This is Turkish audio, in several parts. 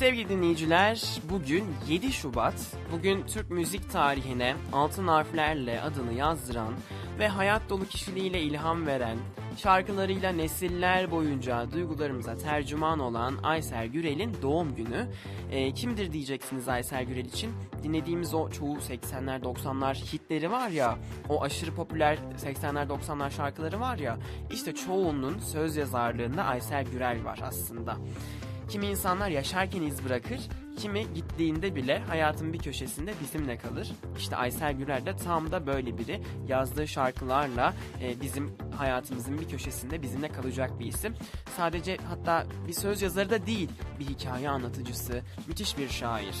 Sevgili dinleyiciler, bugün 7 Şubat. Bugün Türk müzik tarihine altın harflerle adını yazdıran ve hayat dolu kişiliğiyle ilham veren, şarkılarıyla nesiller boyunca duygularımıza tercüman olan Aysel Gürel'in doğum günü. Ee, kimdir diyeceksiniz Aysel Gürel için? Dinlediğimiz o çoğu 80'ler 90'lar hitleri var ya, o aşırı popüler 80'ler 90'lar şarkıları var ya, işte çoğunun söz yazarlığında Aysel Gürel var aslında. Kimi insanlar yaşarken iz bırakır, kimi gittiğinde bile hayatın bir köşesinde bizimle kalır. İşte Aysel Gürel de tam da böyle biri. Yazdığı şarkılarla e, bizim hayatımızın bir köşesinde bizimle kalacak bir isim. Sadece hatta bir söz yazarı da değil, bir hikaye anlatıcısı, müthiş bir şair.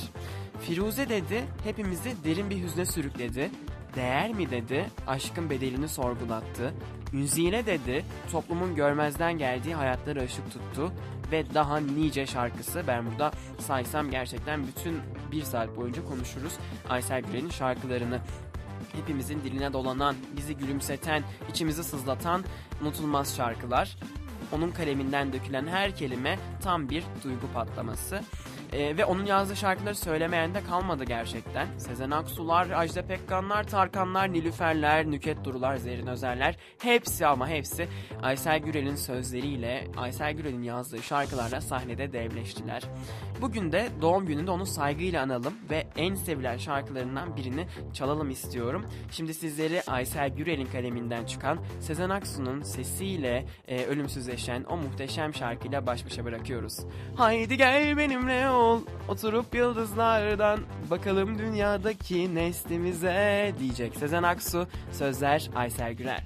Firuze dedi, hepimizi derin bir hüzne sürükledi. Değer mi dedi, aşkın bedelini sorgulattı. Ünzine dedi, toplumun görmezden geldiği hayatları ışık tuttu. Ve daha nice şarkısı, ben burada saysam gerçekten bütün bir saat boyunca konuşuruz Aysel Gürel'in şarkılarını. Hepimizin diline dolanan, bizi gülümseten, içimizi sızlatan unutulmaz şarkılar. Onun kaleminden dökülen her kelime tam bir duygu patlaması. Ee, ve onun yazdığı şarkıları söylemeyen de kalmadı gerçekten. Sezen Aksular, Ajda Pekkanlar, Tarkanlar, Nilüferler, Nüket Durular, Zerrin Özerler hepsi ama hepsi Aysel Gürel'in sözleriyle, Aysel Gürel'in yazdığı şarkılarla sahnede devleştiler. Bugün de doğum gününde onu saygıyla analım ve en sevilen şarkılarından birini çalalım istiyorum. Şimdi sizleri Aysel Gürel'in kaleminden çıkan Sezen Aksu'nun sesiyle e, ölümsüzleşen o muhteşem şarkıyla baş başa bırakıyoruz. Haydi gel benimle ol, oturup yıldızlardan bakalım dünyadaki neslimize diyecek Sezen Aksu, sözler Aysel Gürel.